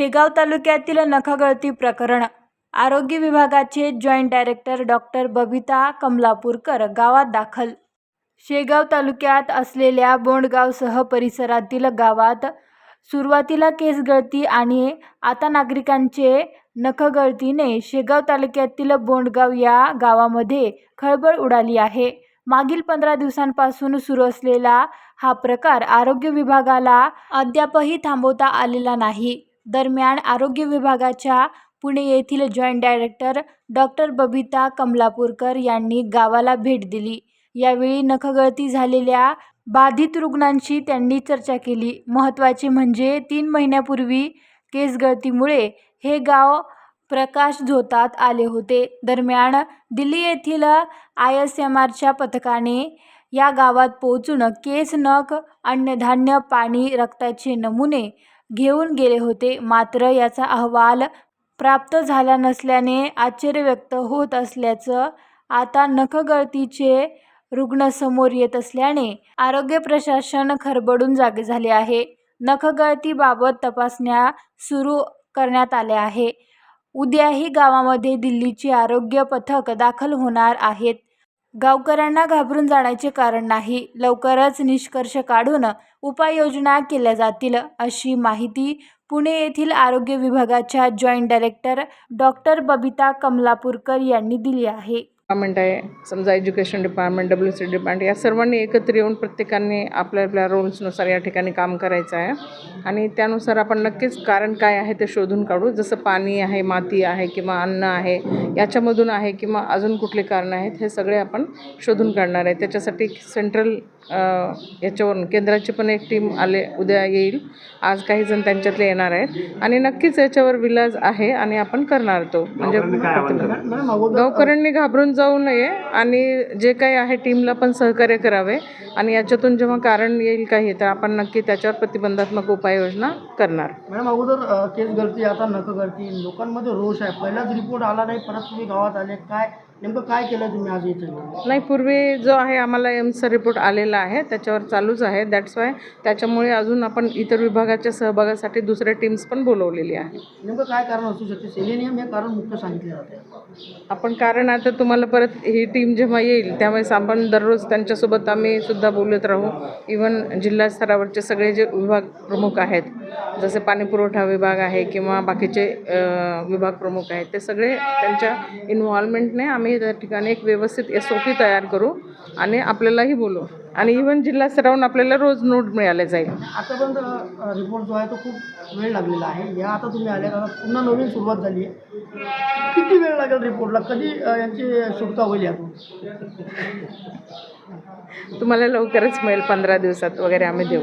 शेगाव तालुक्यातील नखगळती प्रकरण. आरोग्य विभागाचे joint director doctor Babita Kamalapurkar गावात दाखल. शेगाव तालुक्यात असलेल्या बोंडगावसह परिसरातील गावात सुरुवातीला केस गळती आणि आता नागरिकांचे नखगळतीने शेगाव तालुक्यातील बोंडगाव या गावामध्ये खळबळ उडाली आहे. मागील पंधरा दिवसांपासून सुरू असलेला हा प्रकार आरोग्य विभागाला अद्यापही थांबवता आलेला नाही. दरम्यान आरोग्य विभागाच्या पुणे येथील joint director doctor Babita Kamalapurkar यांनी गावाला भेट दिली. यावेळी नखगळती झालेल्या बाधित रुग्णांशी त्यांनी चर्चा केली. महत्त्वाचे म्हणजे तीन महिन्यापूर्वी केसगळतीमुळे हे गाव प्रकाशझोतात आले होते. दरम्यान दिल्ली येथील आय एस एम आरच्या पथकाने या गावात पोहोचून केस नख अन्नधान्य पाणी रक्ताचे नमुने घेऊन गेले होते. मात्र याचा अहवाल प्राप्त झाला नसल्याने आश्चर्य व्यक्त होत असल्याचं आता नखगळतीचे रुग्ण समोर येत असल्याने आरोग्य प्रशासन खरबडून जागे झाले आहे. नखगळतीबाबत तपासण्या सुरू करण्यात आल्या आहे. उद्याही गावामध्ये दिल्लीचे आरोग्य पथक दाखल होणार आहेत. गावकऱ्यांना घाबरून जाण्याचे कारण नाही. लवकरच निष्कर्ष काढून उपाययोजना केल्या जातील अशी माहिती पुणे येथील आरोग्य विभागाच्या joint director doctor Babita Kamalapurkar यांनी दिली आहे. डिपार्टमेंट आहे समजा education department W C department या सर्वांनी एकत्र येऊन प्रत्येकाने आपल्या आपल्या रोल्सनुसार या ठिकाणी काम करायचं आहे. आणि त्यानुसार आपण नक्कीच कारण काय आहे ते शोधून काढू. जसं पाणी आहे माती आहे किंवा अन्न आहे याच्यामधून आहे किंवा अजून कुठले कारणं आहेत हे सगळे आपण शोधून काढणार आहे. त्याच्यासाठी सेंट्रल याच्यावरून केंद्राची पण एक टीम आले उद्या येईल. आज काही जण त्यांच्यातले येणार आहेत. आणि नक्कीच याच्यावर विलाज आहे आणि आपण करणार तो. म्हणजे गावकऱ्यांनी घाबरून जाऊ नये आणि जे काही आहे टीमला पण सहकार्य करावे. आणि याच्यातून जेव्हा कारण येईल काही तर आपण नक्की त्याच्यावर प्रतिबंधात्मक उपाययोजना करणार. मॅडम अगोदर केस गळती आता नक गळती लोकांमध्ये रोष आहे. पहिलाच रिपोर्ट आला नाही परत तुम्ही गावात आले काय नेमकं काय केलं तुम्ही आज इथे? नाही पूर्वी जो आहे आम्हाला एम्सचा रिपोर्ट आलेला आहे त्याच्यावर चालूच आहे. दॅट्स वाय त्याच्यामुळे अजून आपण इतर विभागाच्या सहभागासाठी दुसऱ्या टीम्स पण बोलवलेली आहे. नेमकं काय कारण असू शकते? सेलेनियम हे कारण मुख्य सांगितले जाते आपण कारण आता तुम्हाला परत ही टीम जेव्हा येईल त्यावेळेस आपण दररोज त्यांच्यासोबत आम्ही सुद्धा बोलत राहू. इवन जिल्हा स्तरावरचे सगळे जे विभाग प्रमुख आहेत जसे पाणी पुरवठा विभाग आहे किंवा बाकीचे अ, विभाग प्रमुख आहेत ते सगळे त्यांच्या इन्व्हॉल्वमेंटने आम्ही त्या ठिकाणी एक व्यवस्थित एस ओ पी तयार करू आणि आपल्यालाही बोलू. आणि इवन जिल्हा स्तरावरून आपल्याला रोज नोट मिळाले जाईल. आतापर्यंत रिपोर्ट जो आहे तो खूप वेळ लागलेला आहे. या आता तुम्ही आले आता पुन्हा नवीन सुरुवात झाली आहे. किती वेळ लागेल रिपोर्टला कधी यांची सुटका होईल यातून तुम्हाला लवकरच मिळेल पंधरा दिवसात वगैरे आम्ही देऊ.